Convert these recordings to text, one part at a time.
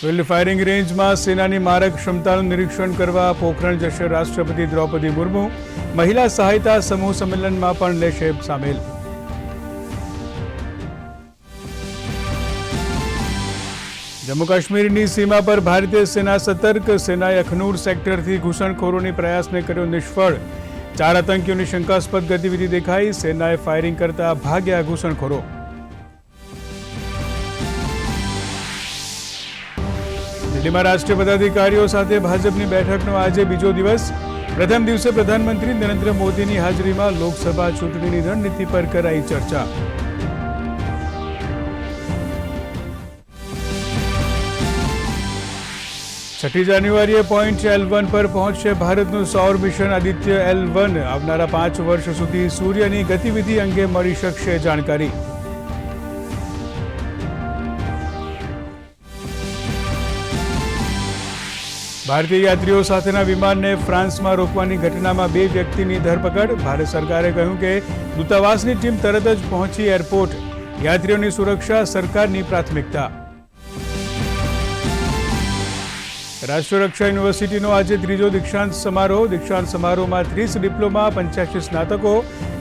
Field firing રેન્જમાં સેનાની મારક ક્ષમતાનું નિરીક્ષણ કરવા પોખરણ જશે રાષ્ટ્રપતિ દ્રૌપદી મુર્મુ. મહિલા સહાયતા સમૂહ સંમેલનમાં પણ લેશે સામેલ. જમ્મુ કાશ્મીરની સીમા પર ભારતીય સેના સતર્ક. સેનાએ અખનૂર સેક્ટરથી ઘૂસણખોરોની પ્રયાસને કર્યો નિષ્ફળ. ચાર આતંકીઓની શંકાસ્પદ ગતિવિધિ દેખાઈ. સેનાએ ફાયરિંગ કરતા ભાગ્યા ઘૂસણખોરો. દિલ્હીમાં રાષ્ટ્રીય પદાધિકારીઓ સાથે ભાજપની બેઠકનો આજે બીજો દિવસ. પ્રથમ દિવસે પ્રધાનમંત્રી નરેન્દ્ર મોદીની હાજરીમાં લોકસભા ચૂંટણીની રણનીતિ પર કરાઈ ચર્ચા. છઠ્ઠી જાન્યુઆરીએ પોઈન્ટ એલ વન પર પહોંચશે ભારતનું સૌર મિશન આદિત્ય એલ વન. આવનારા પાંચ વર્ષ સુધી સૂર્યની ગતિવિધિ અંગે મળી શકશે જાણકારી. ભારતીય યાત્રીઓ સાથેના વિમાનને ફ્રાન્સમાં રોકવાની ઘટનામાં બે વ્યક્તિની ધરપકડ. ભારત સરકારે કહ્યું કે દૂતાવાસની ટીમ તરત જ પહોંચી એરપોર્ટ. યાત્રીઓની સુરક્ષા સરકારની પ્રાથમિકતા. રાષ્ટ્રરક્ષા યુનિવર્સિટીનો આજે ત્રીજો દીક્ષાંત સમારોહ. દીક્ષાંત સમારોહમાં ત્રીસ ડિપ્લોમા, પંચ્યાસી સ્નાતકો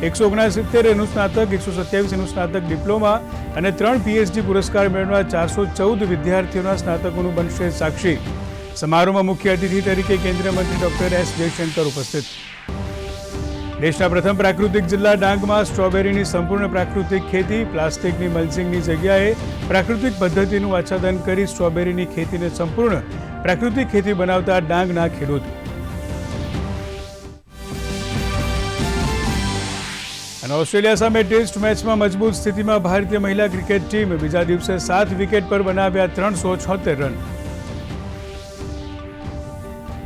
એકસો ઓગણસિત્તેર એનું સ્નાતક એકસો સત્યાવીસ એનું સ્નાતક ડિપ્લોમા અને ત્રણ પીએચડી પુરસ્કાર મેળવવા ચારસો ચૌદ વિદ્યાર્થીઓના સ્નાતકોનું બનશે સાક્ષી. સમારોહમાં મુખ્ય અતિથિ તરીકે કેન્દ્રીય મંત્રી ડોક્ટર એસ જયશંકર ઉપસ્થિત. દેશના પ્રથમ પ્રાકૃતિક જિલ્લા ડાંગમાં સ્ટ્રોબેરીની સંપૂર્ણ પ્રાકૃતિક ખેતી, પ્લાસ્ટિકની મલ્ચિંગની જગ્યાએ પ્રાકૃતિક પદ્ધતિનું આચ્છાદન કરી સ્ટ્રોબેરીની ખેતીને સંપૂર્ણ પ્રાકૃતિક ખેતી બનાવતા ડાંગના ખેડૂત. અને ઓસ્ટ્રેલિયા સામે ટેસ્ટ મેચમાં મજબૂત સ્થિતિમાં ભારતીય મહિલા ક્રિકેટ ટીમ બીજા દિવસે સાત વિકેટ પર બનાવ્યા ત્રણસો છોતેર રન.